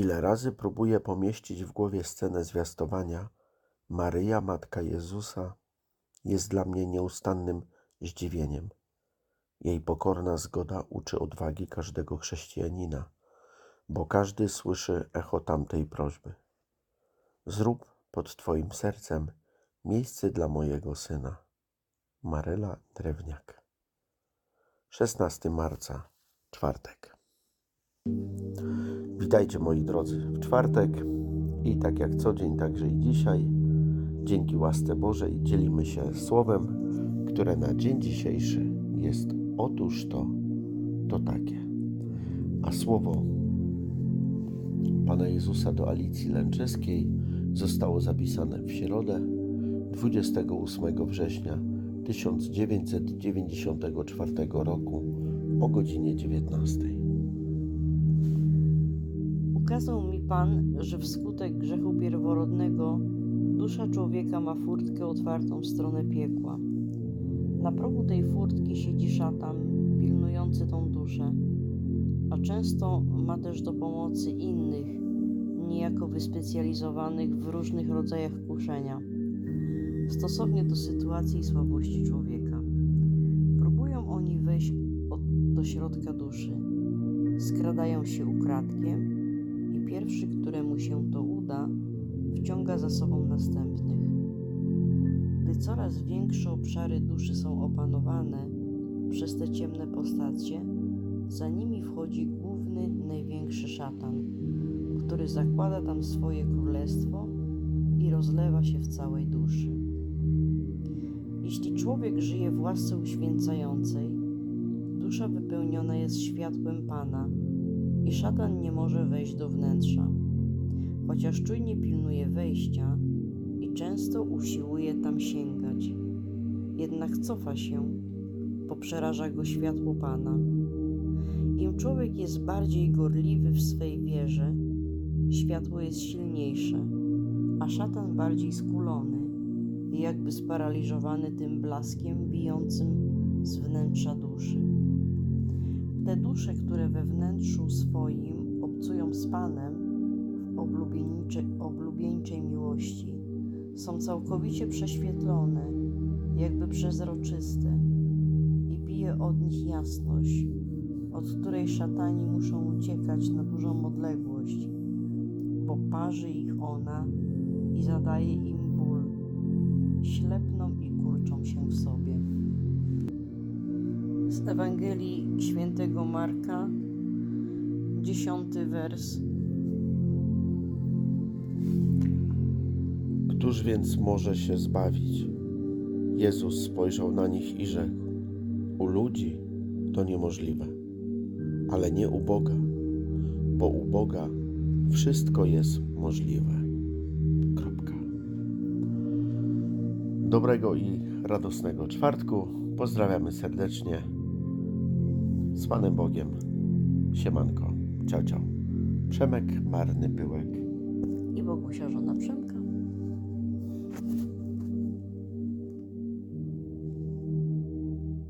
Ile razy próbuję pomieścić w głowie scenę zwiastowania, Maryja, Matka Jezusa, jest dla mnie nieustannym zdziwieniem. Jej pokorna zgoda uczy odwagi każdego chrześcijanina, bo każdy słyszy echo tamtej prośby. Zrób pod Twoim sercem miejsce dla mojego syna. Maryla Drewniak. 16 marca, czwartek. Witajcie moi drodzy w czwartek i tak jak co dzień, także i dzisiaj, dzięki łasce Bożej dzielimy się słowem, które na dzień dzisiejszy jest otóż to, to takie. A słowo Pana Jezusa do Alicji Lęczeskiej zostało zapisane w środę 28 września 1994 roku o godzinie 19. Ukazał mi Pan, że wskutek grzechu pierworodnego dusza człowieka ma furtkę otwartą w stronę piekła. Na progu tej furtki siedzi szatan, pilnujący tą duszę, a często ma też do pomocy innych, niejako wyspecjalizowanych w różnych rodzajach kuszenia, stosownie do sytuacji i słabości człowieka. Próbują oni wejść od, do środka duszy, skradają się ukradkiem pierwszy, któremu się to uda, wciąga za sobą następnych. Gdy coraz większe obszary duszy są opanowane przez te ciemne postacie, za nimi wchodzi główny, największy szatan, który zakłada tam swoje królestwo i rozlewa się w całej duszy. Jeśli człowiek żyje w łasce uświęcającej, dusza wypełniona jest światłem Pana i szatan nie może wejść do wnętrza, chociaż czujnie pilnuje wejścia i często usiłuje tam sięgać. Jednak cofa się, bo przeraża go światło Pana. Im człowiek jest bardziej gorliwy w swej wierze, światło jest silniejsze, a szatan bardziej skulony i jakby sparaliżowany tym blaskiem bijącym z wnętrza duszy. Te dusze, które we wnętrzu swoim obcują z Panem w oblubieńczej, oblubieńczej miłości, są całkowicie prześwietlone, jakby przezroczyste i bije od nich jasność, od której szatani muszą uciekać na dużą odległość, bo parzy ich ona i zadaje im ból, ślepną Ewangelii Świętego Marka, dziesiąty wers. Któż więc może się zbawić? Jezus spojrzał na nich i rzekł: U ludzi to niemożliwe, ale nie u Boga, bo u Boga wszystko jest możliwe. Kropka. Dobrego i radosnego czwartku. Pozdrawiamy serdecznie. Z Panem Bogiem. Siemanko. Ciao, ciao. Przemek Marny Pyłek. i Bogusia żona Przemka.